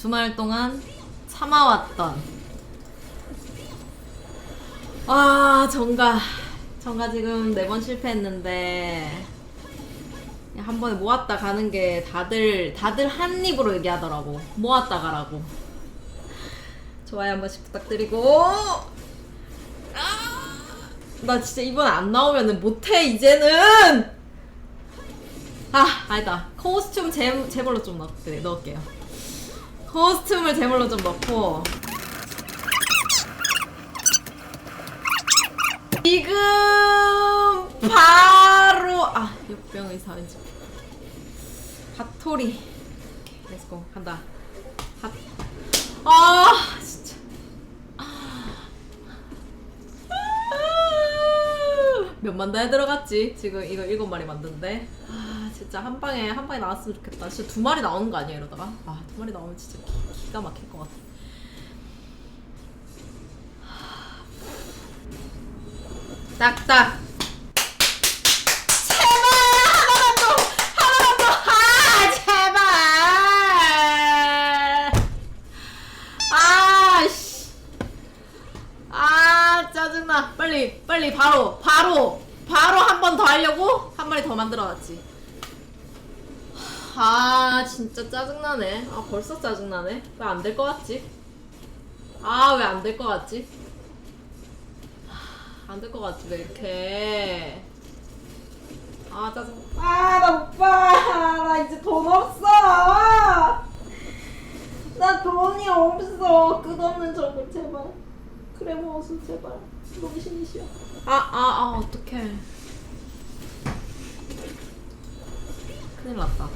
주말 동안 참아왔던. 아 정가. 정가 지금 네 번 실패했는데 한 번에 모았다 가는 게 다들 다들 한 입으로 얘기하더라고. 모았다 가라고. 좋아요 한 번씩 부탁드리고. 아, 나 진짜 이번 안 나오면은 못해 이제는! 아 아니다. 코스튬 제, 제물로 좀 넣, 네, 넣을게요 코스튬을 제물로 좀 넣고. 지금 바로 아 역병의 사회지. 핫토리. 오케이, 렛츠고 간다. 핫. 아 진짜 몇만 단에 들어갔지. 지금 이거 일곱 마리 만드는데. 아 진짜 한 방에 한 방에 나왔으면 좋겠다. 진짜 두 마리 나오는 거 아니야 이러다가? 아 두 마리 나오면 진짜 기, 기가 막힐 것 같아. 딱딱. 제발! 하나만 더! 하나만 더아 제발 아씨. 아 짜증나. 빨리 빨리 바로 바로 바로 한 번 더 하려고? 한 마리 더 만들어놨지. 아 진짜 짜증나네. 아 벌써 짜증나네. 왜 안 될 것 같지? 아 왜 안 될 것 같지? 안 될 것 같지 왜 이렇게. 아 짜증. 아나 오빠 나 이제 돈 없어. 나 돈이 없어. 끝없는 저거 제발. 그래 먹어서 제발. 너무 신이시여. 아아아 아, 어떡해 큰일 났다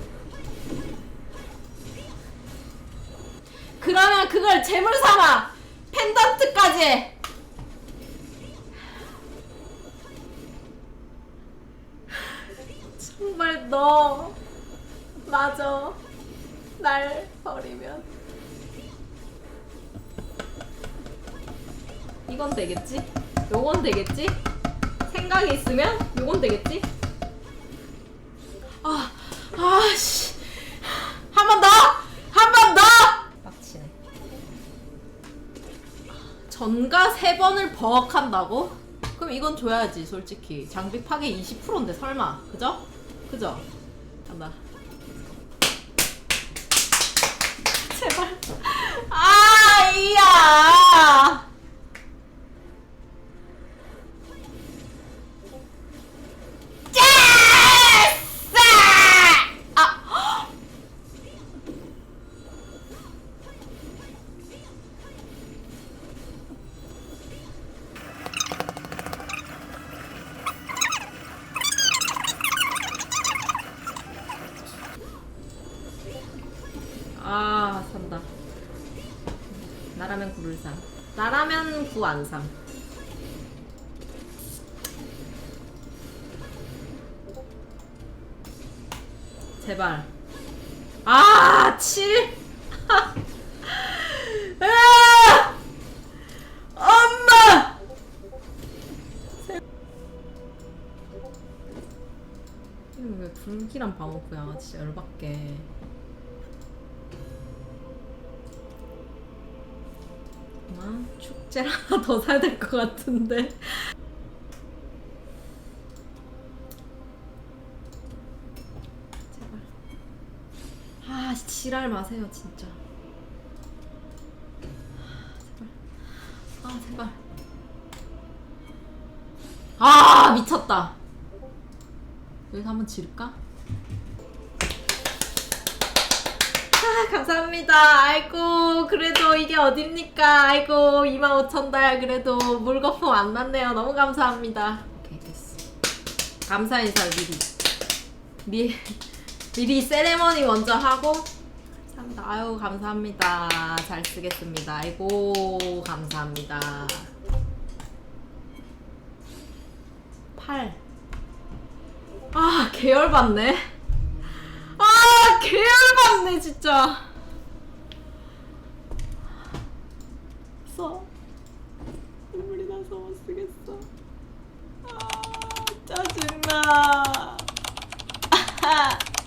그러면 그걸 재물 삼아 펜던트까지 정말 너 맞아 날 버리면 이건 되겠지? 요건 되겠지? 생각이 있으면 요건 되겠지? 아, 아씨. 한 번 더! 한 번 더! 빡치네. 전가 세 번을 버럭 한다고? 그럼 이건 줘야지, 솔직히. 장비 파괴 20%인데, 설마. 그죠? 그죠? 간다. 제발. 아, 아 산다 나라면 구를 사 나라면 구 안 삼. 제발 아 7! 아! 엄마! 이거 왜 불길한 방어구야 진짜 열받게 잠깐만 축제를 하나 더 사야 될 것 같은데. 제발. 아 지랄 마세요 진짜. 아 제발. 아 제발. 아 미쳤다. 여기서 한번 지를까? 아, 감사합니다. 아이고, 그래도 이게 어딥니까? 아이고, 25,000달 그래도 물거품 안 났네요. 너무 감사합니다. 오케이, 됐어. 감사 인사 미리. 미, 미리 세레머니 먼저 하고. 감사합니다. 아유, 감사합니다. 잘 쓰겠습니다. 아이고, 감사합니다. 8. 아, 계열 받네. 개열받네 진짜. 써. 눈물이 나서 못 쓰겠어. 아 짜증나.